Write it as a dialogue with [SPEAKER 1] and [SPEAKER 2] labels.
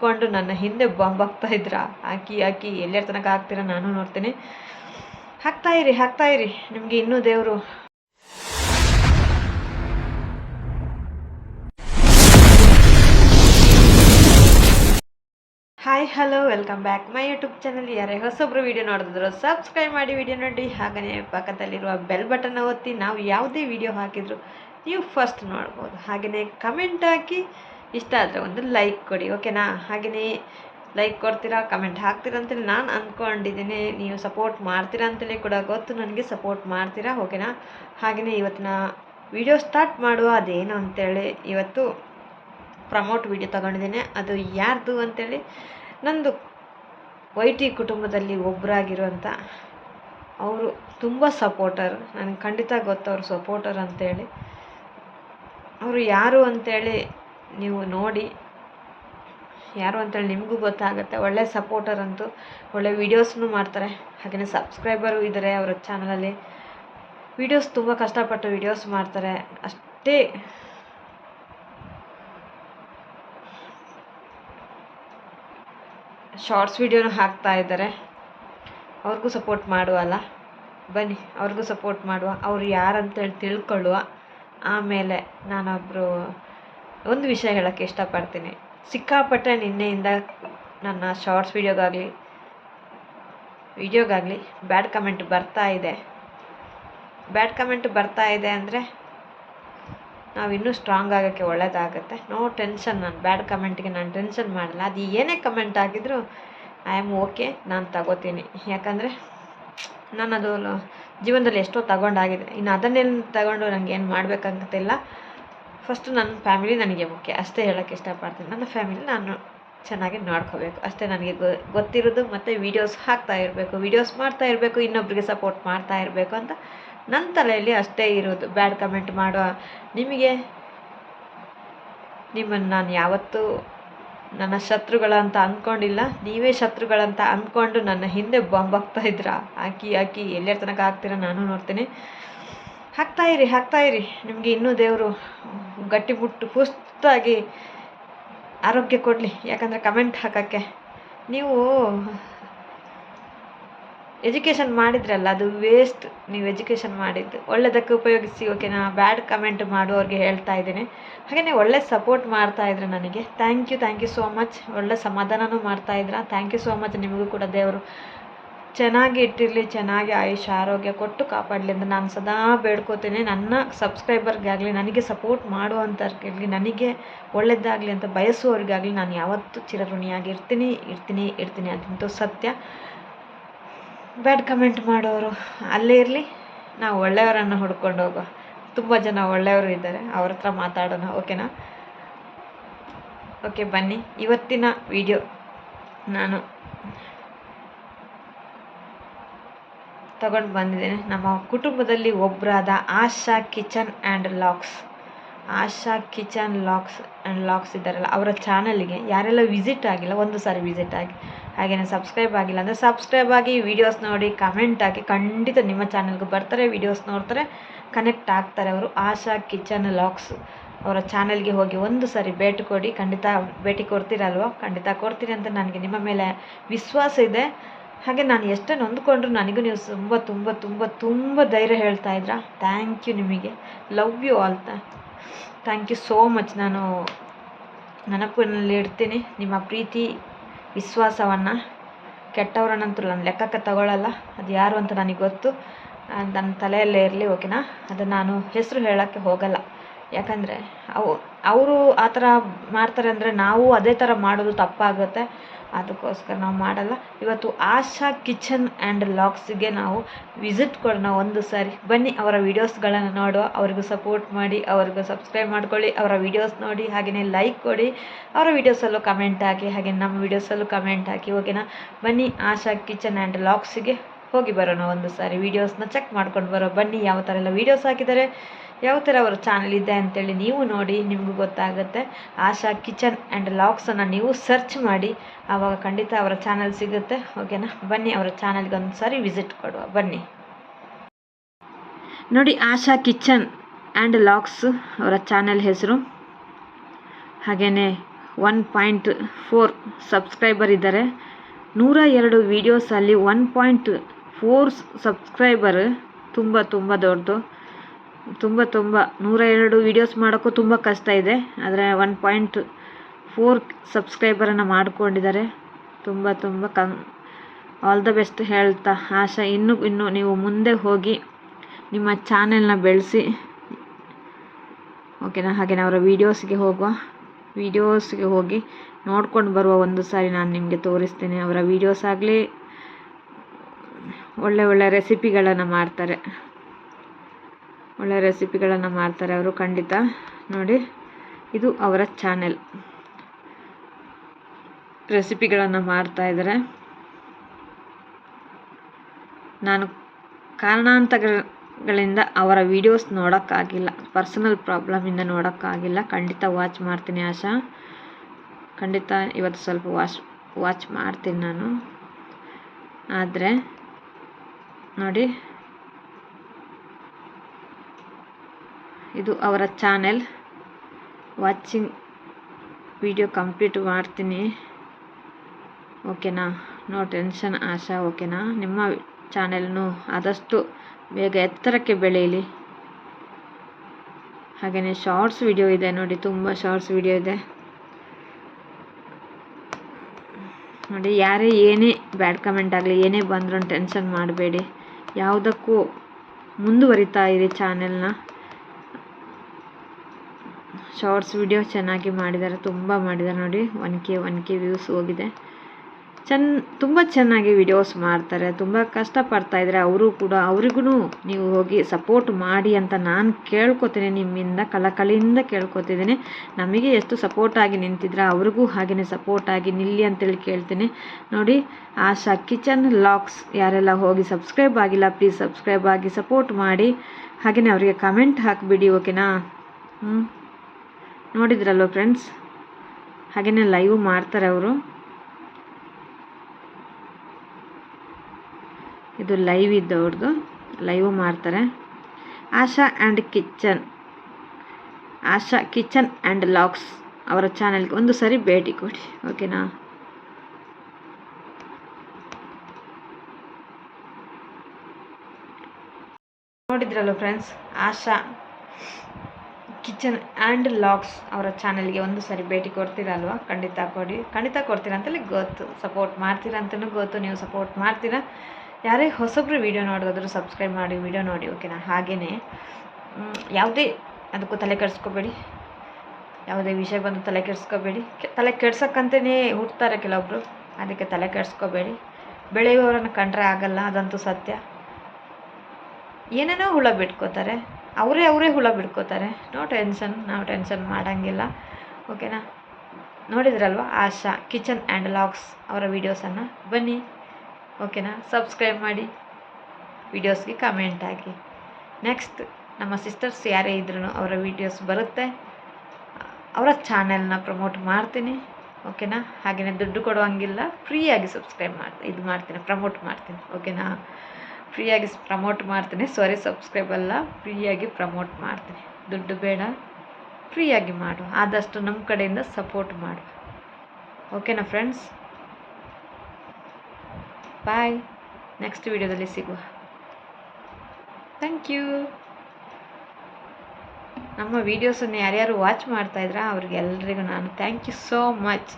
[SPEAKER 1] ಅಂದ್ಕೊಂಡು ನನ್ನ ಹಿಂದೆ ಬಾಂಬ್ ಹಾಕ್ತಾ ಇದ್ರಾ. ಹಾಕಿ ಹಾಕಿ ಎಲ್ಲರ ತನಕ ಹಾಕ್ತೀರಾ ನಾನು ನೋಡ್ತೀನಿ. ಹಾಕ್ತಾ ಇರಿ ಹಾಕ್ತಾ ಇರಿ. ನಿಮಗೆ ಇನ್ನೂ ದೇವರು. Hi hello welcome back my YouTube channel ಯಾರೇ ಹೊಸೊಬ್ರು ವಿಡಿಯೋ ನೋಡಿದ್ರು ಸಬ್ಸ್ಕ್ರೈಬ್ ಮಾಡಿ ವಿಡಿಯೋ ನೋಡಿ. ಹಾಗೆಯೇ ಪಕ್ಕದಲ್ಲಿರುವ ಬೆಲ್ ಬಟನ್ ಒತ್ತಿ ನಾವು ಯಾವುದೇ ವಿಡಿಯೋ ಹಾಕಿದ್ರು ನೀವು ಫಸ್ಟ್ ನೋಡ್ಬೋದು. ಹಾಗೆಯೇ ಕಮೆಂಟ್ ಹಾಕಿ. ಇಷ್ಟ ಆದರೆ ಒಂದು ಲೈಕ್ ಕೊಡಿ ಓಕೆನಾ ಹಾಗೆಯೇ ಲೈಕ್ ಕೊಡ್ತೀರಾ ಕಮೆಂಟ್ ಹಾಕ್ತೀರಾ ಅಂತೇಳಿ ನಾನು ಅಂದ್ಕೊಂಡಿದ್ದೀನಿ ನೀವು ಸಪೋರ್ಟ್ ಮಾಡ್ತೀರಾ ಅಂತೇಳಿ ಕೂಡ ಗೊತ್ತು, ನನಗೆ ಸಪೋರ್ಟ್ ಮಾಡ್ತೀರಾ ಓಕೆನಾ ಹಾಗೆಯೇ ಇವತ್ತಿನ ವಿಡಿಯೋ ಸ್ಟಾರ್ಟ್ ಮಾಡುವ, ಅದೇನು ಅಂತೇಳಿ ಇವತ್ತು ಪ್ರಮೋಟ್ ವಿಡಿಯೋ ತಗೊಂಡಿದ್ದೇನೆ. ಅದು ಯಾರ್ದು ಅಂತೇಳಿ? ನಂದು ವೈ ಟಿ ಕುಟುಂಬದಲ್ಲಿ ಒಬ್ಬರಾಗಿರುವಂಥ ಅವರು ತುಂಬ ಸಪೋರ್ಟರ್ ನನಗೆ ಖಂಡಿತ ಗೊತ್ತು ಅವರು ಸಪೋರ್ಟರ್ ಅಂತೇಳಿ. ಅವರು ಯಾರು ಅಂತೇಳಿ ನೀವು ನೋಡಿ. ಯಾರು ಅಂತೇಳಿ ನಿಮಗೂ ಗೊತ್ತಾಗುತ್ತೆ. ಒಳ್ಳೆ ಸಪೋರ್ಟರ್ ಅಂತೂ ಒಳ್ಳೆ ವೀಡಿಯೋಸ್ನು ಮಾಡ್ತಾರೆ. ಹಾಗೆಯೇ ಸಬ್ಸ್ಕ್ರೈಬರು ಇದ್ದಾರೆ ಅವರ ಚಾನಲಲ್ಲಿ ವೀಡಿಯೋಸ್ ತುಂಬ ಕಷ್ಟಪಟ್ಟು ವೀಡಿಯೋಸ್ ಮಾಡ್ತಾರೆ. ಅಷ್ಟೇ. ಶಾರ್ಟ್ಸ್ ವೀಡಿಯೋನು ಹಾಕ್ತಾ ಇದ್ದಾರೆ. ಅವ್ರಿಗೂ ಸಪೋರ್ಟ್ ಮಾಡುವಲ್ಲ ಬನ್ನಿ, ಅವ್ರಿಗೂ ಸಪೋರ್ಟ್ ಮಾಡುವ. ಅವ್ರು ಯಾರಂತೇಳಿ ತಿಳ್ಕೊಳ್ಳುವ. ಆಮೇಲೆ ನಾನೊಬ್ಬರು ಒಂದು ವಿಷಯ ಹೇಳೋಕ್ಕೆ ಇಷ್ಟಪಡ್ತೀನಿ. ಸಿಕ್ಕಾಪಟ್ಟೆ ನಿನ್ನೆಯಿಂದ ನನ್ನ ಶಾರ್ಟ್ಸ್ ವೀಡಿಯೋಗಾಗಲಿ ವಿಡಿಯೋಗಾಗಲಿ ಬ್ಯಾಡ್ ಕಮೆಂಟ್ ಬರ್ತಾ ಇದೆ. ಬ್ಯಾಡ್ ಕಮೆಂಟ್ ಬರ್ತಾ ಇದೆ ಅಂದರೆ ನಾವು ಇನ್ನೂ ಸ್ಟ್ರಾಂಗ್ ಆಗೋಕ್ಕೆ ಒಳ್ಳೇದಾಗುತ್ತೆ. ನೋ ಟೆನ್ಷನ್ ನಾನು ಬ್ಯಾಡ್ ಕಮೆಂಟ್ಗೆ ನಾನು ಟೆನ್ಷನ್ ಮಾಡಲ್ಲ. ಅದು ಏನೇ ಕಮೆಂಟ್ ಆಗಿದ್ರೂ ಐ ಆಮ್ ಓಕೆ ನಾನು ತಗೋತೀನಿ. ಯಾಕಂದರೆ ನಾನು ಅದು ಜೀವನದಲ್ಲಿ ಎಷ್ಟೋ ತಗೊಂಡಾಗಿದೆ. ಇನ್ನು ಅದನ್ನೇನು ತಗೊಂಡು ನನಗೇನು ಮಾಡಬೇಕಂತಿಲ್ಲ. ಫಸ್ಟು ನನ್ನ ಫ್ಯಾಮಿಲಿ ನನಗೆ ಮುಖ್ಯ. ಅಷ್ಟೇ ಹೇಳೋಕ್ಕೆ ಇಷ್ಟಪಡ್ತೀನಿ. ನನ್ನ ಫ್ಯಾಮಿಲಿ ನಾನು ಚೆನ್ನಾಗಿ ನೋಡ್ಕೋಬೇಕು. ಅಷ್ಟೇ ನನಗೆ ಗೊತ್ತಿರೋದು ಮತ್ತು ವೀಡಿಯೋಸ್ ಹಾಕ್ತಾ ಇರಬೇಕು. ವೀಡಿಯೋಸ್ ಮಾಡ್ತಾ ಇರಬೇಕು, ಇನ್ನೊಬ್ರಿಗೆ ಸಪೋರ್ಟ್ ಮಾಡ್ತಾ ಇರಬೇಕು ಅಂತ ನನ್ನ ತಲೆಯಲ್ಲಿ ಅಷ್ಟೇ ಇರೋದು. ಬ್ಯಾಡ್ ಕಮೆಂಟ್ ಮಾಡುವ ನಿಮಗೆ, ನಿಮ್ಮನ್ನು ನಾನು ಯಾವತ್ತೂ ನನ್ನ ಶತ್ರುಗಳಂತ ಅಂದ್ಕೊಂಡಿಲ್ಲ ನೀವೇ ಶತ್ರುಗಳಂತ ಅಂದ್ಕೊಂಡು ನನ್ನ ಹಿಂದೆ ಬಾಂಬ್ ಹಾಕ್ತಾ ಇದ್ರಾ ಹಾಕಿ ಹಾಕಿ ಎಲ್ಲರ ತನಕ ಹಾಕ್ತೀರ? ನಾನು ನೋಡ್ತೀನಿ. ಹಾಕ್ತಾ ಇರಿ ಹಾಕ್ತಾ ಇರಿ. ನಿಮಗೆ ಇನ್ನೂ ದೇವರು ಗಟ್ಟಿಮುಟ್ಟು ಪುಸ್ತಾಗಿ ಆರೋಗ್ಯ ಕೊಡಲಿ. ಯಾಕಂದರೆ ಕಮೆಂಟ್ ಹಾಕೋಕ್ಕೆ. ನೀವು ಎಜುಕೇಷನ್ ಮಾಡಿದ್ರಲ್ಲ, ಅದು ವೇಸ್ಟ್ ನೀವು ಎಜುಕೇಷನ್ ಮಾಡಿದ್ದು. ಒಳ್ಳೆದಕ್ಕೆ ಉಪಯೋಗಿಸಿ ಓಕೆನಾ ಬ್ಯಾಡ್ ಕಮೆಂಟ್ ಮಾಡುವವ್ರಿಗೆ ಹೇಳ್ತಾ ಇದ್ದೀನಿ. ಹಾಗೆಯೇ ಒಳ್ಳೆ ಸಪೋರ್ಟ್ ಮಾಡ್ತಾ ಇದ್ರು ನನಗೆ. Thank you thank you so much ಒಳ್ಳೆ ಸಮಾಧಾನನೂ ಮಾಡ್ತಾ ಇದ್ರ. ಥ್ಯಾಂಕ್ ಯು ಸೋ ಮಚ್ ನಿಮಗೂ ಕೂಡ ದೇವರು. ಚೆನ್ನಾಗಿ ಇಟ್ಟಿರಲಿ ಚೆನ್ನಾಗಿ ಆಯುಷ್, ಆರೋಗ್ಯ ಕೊಟ್ಟು ಕಾಪಾಡಲಿ ಅಂತ ನಾನು ಸದಾ ಬೇಡ್ಕೋತೀನಿ. ನನ್ನ ಸಬ್ಸ್ಕ್ರೈಬರ್ಗಾಗಲಿ, ನನಗೆ ಸಪೋರ್ಟ್ ಮಾಡುವಂಥವ್ರಿಗಾಗಲಿ ನನಗೆ ಒಳ್ಳೆಯದಾಗಲಿ ಅಂತ ಬಯಸುವವ್ರಿಗಾಗಲಿ ನಾನು ಯಾವತ್ತೂ ಚಿರಋಣಿಯಾಗಿ ಇರ್ತೀನಿ ಇರ್ತೀನಿ ಇರ್ತೀನಿ ಅದಂತೂ ಸತ್ಯ. ಬ್ಯಾಡ್ ಕಮೆಂಟ್ ಮಾಡೋರು ಅಲ್ಲೇ ಇರಲಿ, ನಾವು ಒಳ್ಳೆಯವರನ್ನು ಹುಡ್ಕೊಂಡು ಹೋಗೋ. ತುಂಬ ಜನ ಒಳ್ಳೆಯವರು ಇದ್ದಾರೆ, ಅವ್ರ ಹತ್ರ ಮಾತಾಡೋಣ, ಓಕೆನಾ? ಓಕೆ, ಬನ್ನಿ. ಇವತ್ತಿನ ವಿಡಿಯೋ ನಾನು ತಗೊಂಡು ಬಂದಿದ್ದೇನೆ. ನಮ್ಮ ಕುಟುಂಬದಲ್ಲಿ ಒಬ್ಬರಾದ Asha Kitchen and Locks. Asha Kitchen Locks and Locks ಇದ್ದಾರಲ್ಲ, ಅವರ ಚಾನಲ್ಗೆ ಯಾರೆಲ್ಲ ವಿಸಿಟ್ ಆಗಿಲ್ಲ, ಒಂದು ಸಾರಿ ವಿಸಿಟ್ ಆಗಿ. ಹಾಗೆಯೇ ಸಬ್ಸ್ಕ್ರೈಬ್ ಆಗಿಲ್ಲ ಅಂದರೆ ಸಬ್ಸ್ಕ್ರೈಬ್ ಆಗಿ ವೀಡಿಯೋಸ್ ನೋಡಿ ಕಮೆಂಟ್ ಹಾಕಿ. ಖಂಡಿತ ನಿಮ್ಮ ಚಾನಲ್ಗೆ ಬರ್ತಾರೆ ವೀಡಿಯೋಸ್ ನೋಡ್ತಾರೆ ಕನೆಕ್ಟ್ ಆಗ್ತಾರೆ ಅವರು. ಆಶಾ ಕಿಚನ್ ಲಾಕ್ಸ್ ಅವರ ಚಾನಲ್ಗೆ ಹೋಗಿ ಒಂದು ಸಾರಿ ಭೇಟಿ ಕೊಡಿ. ಖಂಡಿತ ಭೇಟಿ ಕೊಡ್ತೀರಲ್ವ? ಖಂಡಿತ ಕೊಡ್ತೀರಿ ಅಂತ ನನಗೆ ನಿಮ್ಮ ಮೇಲೆ ವಿಶ್ವಾಸ ಇದೆ. ಹಾಗೆ ನಾನು ಎಷ್ಟೇ ನೊಂದ್ಕೊಂಡ್ರು ನನಗೂ ನೀವು ತುಂಬ ತುಂಬ ತುಂಬ ತುಂಬ ಧೈರ್ಯ ಹೇಳ್ತಾ ಇದ್ರ? ಥ್ಯಾಂಕ್ ಯು ನಿಮಗೆ. Love you all thank you so much ನಾನು ನೆನಪಿನಲ್ಲಿ ಇಡ್ತೀನಿ. ನಿಮ್ಮ ಪ್ರೀತಿ, ವಿಶ್ವಾಸವನ್ನು ಕೆಟ್ಟವರನ್ನಂತೂ ನಾನು ಲೆಕ್ಕಕ್ಕೆ ತಗೊಳ್ಳಲ್ಲ ಅದು ಯಾರು ಅಂತ ನನಗೆ ಗೊತ್ತು. ನನ್ನ ತಲೆಯಲ್ಲೇ ಇರಲಿ, ಓಕೆನಾ? ಅದು ನಾನು ಹೆಸರು ಹೇಳೋಕ್ಕೆ ಹೋಗಲ್ಲ. ಯಾಕಂದರೆ ಅವು, ಅವರು ಆ ಥರ ಮಾಡ್ತಾರೆ ಅಂದರೆ ನಾವು ಅದೇ ಥರ ಮಾಡೋದು ತಪ್ಪಾಗುತ್ತೆ. ಅದಕ್ಕೋಸ್ಕರ ನಾವು ಮಾಡಲ್ಲ. ಇವತ್ತು ಆಶಾ ಕಿಚನ್ ಆ್ಯಂಡ್ ಲಾಕ್ಸಿಗೆ ನಾವು ವಿಸಿಟ್ ಕೊಡೋಣ ಒಂದು ಸಾರಿ. ಬನ್ನಿ, ಅವರ ವೀಡಿಯೋಸ್ಗಳನ್ನು ನೋಡುವ. ಅವ್ರಿಗೂ ಸಪೋರ್ಟ್ ಮಾಡಿ, ಅವ್ರಿಗೂ ಸಬ್ಸ್ಕ್ರೈಬ್ ಮಾಡ್ಕೊಳ್ಳಿ, ಅವರ ವೀಡಿಯೋಸ್ ನೋಡಿ, ಹಾಗೆಯೇ ಲೈಕ್ ಕೊಡಿ, ಅವರ ವೀಡಿಯೋಸಲ್ಲೂ ಕಮೆಂಟ್ ಹಾಕಿ ಹಾಗೆ ನಮ್ಮ ವೀಡಿಯೋಸಲ್ಲೂ ಕಮೆಂಟ್ ಹಾಕಿ, ಓಕೆನಾ? ಬನ್ನಿ, ಆಶಾ ಕಿಚನ್ ಆ್ಯಂಡ್ ಲಾಕ್ಸಿಗೆ ಹೋಗಿ ಬರೋಣ ಒಂದು ಸಾರಿ. ವೀಡಿಯೋಸ್ನ ಚೆಕ್ ಮಾಡ್ಕೊಂಡು ಬರೋ. ಬನ್ನಿ, ಯಾವ ಥರ ಎಲ್ಲ ವೀಡಿಯೋಸ್ ಹಾಕಿದ್ದಾರೆ. ಯಾವ ಥರ ಅವರ ಚಾನಲ್ ಇದೆ ಅಂತೇಳಿ ನೀವು ನೋಡಿ, ನಿಮಗೂ ಗೊತ್ತಾಗುತ್ತೆ. ಆಶಾ ಕಿಚನ್ ಆ್ಯಂಡ್ ಲಾಕ್ಸನ್ನು ನೀವು ಸರ್ಚ್ ಮಾಡಿ. ಆವಾಗ ಖಂಡಿತ ಅವರ ಚಾನಲ್ ಸಿಗುತ್ತೆ. ಓಕೆನಾ ಬನ್ನಿ, ಅವರ ಚಾನಲ್ಗೆ ಒಂದು ಸಾರಿ ವಿಸಿಟ್ ಕೊಡುವ. ಬನ್ನಿ. ನೋಡಿ, ಆಶಾ ಕಿಚನ್ ಆ್ಯಂಡ್ ಲಾಕ್ಸ್ ಅವರ ಚಾನೆಲ್ ಹೆಸರು. ಹಾಗೆಯೇ ಒನ್ ಪಾಯಿಂಟ್ ಫೋರ್ ಸಬ್ಸ್ಕ್ರೈಬರ್ ಇದ್ದಾರೆ. ನೂರ ಎರಡು ವೀಡಿಯೋಸಲ್ಲಿ ಒನ್ ಪಾಯಿಂಟ್ ಫೋರ್ ಸಬ್ಸ್ಕ್ರೈಬರ್ ತುಂಬ ತುಂಬ ದೊಡ್ಡದು. ತುಂಬ ತುಂಬ, ನೂರ ಎರಡು ವೀಡಿಯೋಸ್ ಮಾಡೋಕ್ಕೂ ತುಂಬ ಕಷ್ಟ ಇದೆ. ಆದರೆ ಒನ್ ಪಾಯಿಂಟ್ ಫೋರ್ ಸಬ್ಸ್ಕ್ರೈಬರನ್ನು ಮಾಡಿಕೊಂಡಿದ್ದಾರೆ. ತುಂಬ ತುಂಬ ಕಂ ಆಲ್ ದ ಬೆಸ್ಟ್ ಹೇಳ್ತಾ, ಆಶಾ, ಇನ್ನೂ ಇನ್ನೂ ನೀವು ಮುಂದೆ ಹೋಗಿ ನಿಮ್ಮ ಚಾನೆಲ್ನ ಬೆಳೆಸಿ. ಓಕೆನಾ ಹಾಗೆ ಅವರ ವೀಡಿಯೋಸ್ಗೆ ಹೋಗುವ. ವೀಡಿಯೋಸ್ಗೆ ಹೋಗಿ ನೋಡ್ಕೊಂಡು ಬರುವ ಒಂದು ಸಾರಿ ನಾನು ನಿಮಗೆ ತೋರಿಸ್ತೀನಿ. ಅವರ ವೀಡಿಯೋಸ್ ಆಗಲಿ ಒಳ್ಳೆ ಒಳ್ಳೆ ರೆಸಿಪಿಗಳನ್ನು ಮಾಡ್ತಾರೆ. ಒಳ್ಳೆ ರೆಸಿಪಿಗಳನ್ನು ಮಾಡ್ತಾರೆ ಅವರು ಖಂಡಿತ. ನೋಡಿ, ಇದು ಅವರ ಚಾನೆಲ್. ರೆಸಿಪಿಗಳನ್ನು ಮಾಡ್ತಾಯಿದ್ದಾರೆ ನಾನು ಕಾರಣಾಂತರಗಳಿಂದ ಅವರ ವಿಡಿಯೋಸ್ ನೋಡೋಕ್ಕಾಗಿಲ್ಲ. ಪರ್ಸನಲ್ ಪ್ರಾಬ್ಲಮಿಂದ ನೋಡೋಕ್ಕಾಗಿಲ್ಲ. ಖಂಡಿತ ವಾಚ್ ಮಾಡ್ತೀನಿ ಆಶಾ. ಖಂಡಿತ ಇವತ್ತು ಸ್ವಲ್ಪ ವಾಚ್ ವಾಚ್ ಮಾಡ್ತೀನಿ ನಾನು. ಆದರೆ, ನೋಡಿ ಇದು ಅವರ ಚಾನೆಲ್. ವಾಚಿಂಗ್ ವಿಡಿಯೋ ಕಂಪ್ಲೀಟ್ ಮಾಡ್ತೀನಿ. ಓಕೆನಾ? ನೋ ಟೆನ್ಷನ್ ಆಶಾ, ಓಕೆನಾ? ನಿಮ್ಮ ಚಾನೆಲ್ನು ಆದಷ್ಟು ಬೇಗ ಎತ್ತರಕ್ಕೆ ಬೆಳೆಯಲಿ. ಹಾಗೆಯೇ ಶಾರ್ಟ್ಸ್ ವಿಡಿಯೋ ಇದೆ ನೋಡಿ, ತುಂಬ ಶಾರ್ಟ್ಸ್ ವಿಡಿಯೋ ಇದೆ. ನೋಡಿ, ಯಾರೇ ಏನೇ ಬ್ಯಾಡ್ ಕಮೆಂಟ್ ಆಗಲಿ, ಏನೇ ಬಂದರೂ ಟೆನ್ಷನ್ ಮಾಡಬೇಡಿ. ಯಾವುದಕ್ಕೂ ಮುಂದುವರಿತಾ ಇರಿ ಚಾನೆಲ್ನ. ಶಾರ್ಟ್ಸ್ ವಿಡಿಯೋ ಚೆನ್ನಾಗಿ ಮಾಡಿದ್ದಾರೆ ತುಂಬ ಮಾಡಿದ್ದಾರೆ ನೋಡಿ. One K one K views ಹೋಗಿದೆ. ಚೆನ್ನ ತುಂಬ ಚೆನ್ನಾಗಿ ವಿಡಿಯೋಸ್ ಮಾಡ್ತಾರೆ. ತುಂಬ ಕಷ್ಟಪಡ್ತಾಯಿದ್ದಾರೆ ಅವರು ಕೂಡ ಅವ್ರಿಗೂ ನೀವು ಹೋಗಿ ಸಪೋರ್ಟ್ ಮಾಡಿ ಅಂತ ನಾನು ಕೇಳ್ಕೊತೀನಿ, ನಿಮ್ಮಿಂದ ಕಳಕಳಿಯಿಂದ ಕೇಳ್ಕೊತಿದ್ದೀನಿ. ನಮಗೆ ಎಷ್ಟು ಸಪೋರ್ಟಾಗಿ ನಿಂತಿದ್ರೆ, ಅವ್ರಿಗೂ ಹಾಗೆಯೇ ಸಪೋರ್ಟಾಗಿ ನಿಲ್ಲಿ ಅಂತೇಳಿ ಕೇಳ್ತೀನಿ. ನೋಡಿ, ಆಶಾ ಕಿಚನ್ ಲಾಕ್ಸ್ ಯಾರೆಲ್ಲ ಹೋಗಿ ಸಬ್ಸ್ಕ್ರೈಬ್ ಆಗಿಲ್ಲ ಪ್ಲೀಸ್ ಸಬ್ಸ್ಕ್ರೈಬ್ ಆಗಿ ಸಪೋರ್ಟ್ ಮಾಡಿ. ಹಾಗೆಯೇ ಅವರಿಗೆ ಕಮೆಂಟ್ ಹಾಕಿಬಿಡಿ ಓಕೆನಾ ಹ್ಞೂ ನೋಡಿದ್ರಲ್ವ ಫ್ರೆಂಡ್ಸ್ ಹಾಗೆಯೇ ಲೈವ್ ಮಾಡ್ತಾರೆ ಅವರು. ಇದು ಲೈವ್ ಇದ್ದವ್ರದ್ದು ಲೈವ್ ಮಾಡ್ತಾರೆ. Asha and Kitchen Asha Kitchen and Locks ಅವರ ಚಾನೆಲ್ಗೆ ಒಂದು ಸಾರಿ ಭೇಟಿ ಕೊಡಿ. ಓಕೆನಾ ನೋಡಿದ್ರಲ್ಲ friends Asha. Kitchen and Locks ಅವರ ಚಾನಲ್ಗೆ ಒಂದು ಸರಿ ಭೇಟಿ ಕೊಡ್ತೀರಲ್ವ? ಖಂಡಿತ ಕೊಡಿ. ಖಂಡಿತ ಕೊಡ್ತೀರ ಅಂತಲೇ ಗೊತ್ತು. ಸಪೋರ್ಟ್ ಮಾಡ್ತೀರಾ ಅಂತಲೂ ಗೊತ್ತು. ನೀವು ಸಪೋರ್ಟ್ ಮಾಡ್ತೀರಾ. ಯಾರೇ ಹೊಸಬ್ರು ವೀಡಿಯೋ ನೋಡೋದಾದರೂ ಸಬ್ಸ್ಕ್ರೈಬ್ ಮಾಡಿ ವೀಡಿಯೋ ನೋಡಿ ಓಕೆನಾ ಹಾಗೆಯೇ ಯಾವುದೇ ಅದಕ್ಕೂ ತಲೆ ಕೆಡಿಸ್ಕೋಬೇಡಿ. ಯಾವುದೇ ವಿಷಯ ಬಂದು ತಲೆ ಕೆಡಿಸ್ಕೋಬೇಡಿ. ತಲೆ ಕೆಡ್ಸೋಕ್ಕಂತಲೇ ಹುಡ್ತಾರೆ ಕೆಲವೊಬ್ಬರು ಅದಕ್ಕೆ ತಲೆ ಕೆಡಿಸ್ಕೋಬೇಡಿ. ಬೆಳೆಯುವವರನ್ನು ಕಂಡ್ರೆ ಆಗಲ್ಲ, ಅದಂತೂ ಸತ್ಯ. ಏನೇನೋ ಹುಳ ಬಿಟ್ಕೋತಾರೆ. ಅವರೇ ಅವರೇ ಹುಳ ಬಿಡ್ಕೋತಾರೆ. ನೋ ಟೆನ್ಷನ್ ನಾವು ಟೆನ್ಷನ್ ಮಾಡೋಂಗಿಲ್ಲ. ಓಕೆನಾ ನೋಡಿದ್ರಲ್ವ? ಆಶಾ ಕಿಚನ್ ಆ್ಯಂಡ್ ಲಾಕ್ಸ್ ಅವರ ವೀಡಿಯೋಸನ್ನು ಬನ್ನಿ. ಓಕೆನಾ ಸಬ್ಸ್ಕ್ರೈಬ್ ಮಾಡಿ. ವೀಡಿಯೋಸ್ಗೆ ಕಮೆಂಟ್ ಹಾಕಿ. ನೆಕ್ಸ್ಟ್ ನಮ್ಮ ಸಿಸ್ಟರ್ಸ್ ಯಾರೇ ಇದ್ರೂ ಅವರ ವೀಡಿಯೋಸ್ ಬರುತ್ತೆ. ಅವರ ಚಾನೆಲ್ನ ಪ್ರಮೋಟ್ ಮಾಡ್ತೀನಿ. ಓಕೆನಾ ಹಾಗೆಯೇ ದುಡ್ಡು ಕೊಡುವಂಗಿಲ್ಲ. ಫ್ರೀಯಾಗಿ ಸಬ್ಸ್ಕ್ರೈಬ್ ಮಾಡಿ ಇದು ಮಾಡ್ತೀನಿ ಪ್ರಮೋಟ್ ಮಾಡ್ತೀನಿ. ಓಕೆನಾ ಫ್ರೀಯಾಗಿ ಪ್ರಮೋಟ್ ಮಾಡ್ತೀನಿ. ಸಾರಿ ಸಬ್ಸ್ಕ್ರೈಬ್ ಅಲ್ಲ. ಫ್ರೀಯಾಗಿ ಪ್ರಮೋಟ್ ಮಾಡ್ತೀನಿ. ದುಡ್ಡು ಬೇಡ. ಫ್ರೀಯಾಗಿ ಮಾಡು. ಆದಷ್ಟು ನಮ್ಮ ಕಡೆಯಿಂದ ಸಪೋರ್ಟ್ ಮಾಡು. ಓಕೆನಾ ಫ್ರೆಂಡ್ಸ್ ಬಾಯ್ ನೆಕ್ಸ್ಟ್ ವಿಡಿಯೋದಲ್ಲಿ ಸಿಗುವ. ಥ್ಯಾಂಕ್ ಯು ನಮ್ಮ ವೀಡಿಯೋಸನ್ನು ಯಾರ್ಯಾರು ವಾಚ್ ಮಾಡ್ತಾಯಿದ್ರ ಅವ್ರಿಗೆಲ್ರಿಗೂ ನಾನು ಥ್ಯಾಂಕ್ ಯು ಸೋ ಮಚ್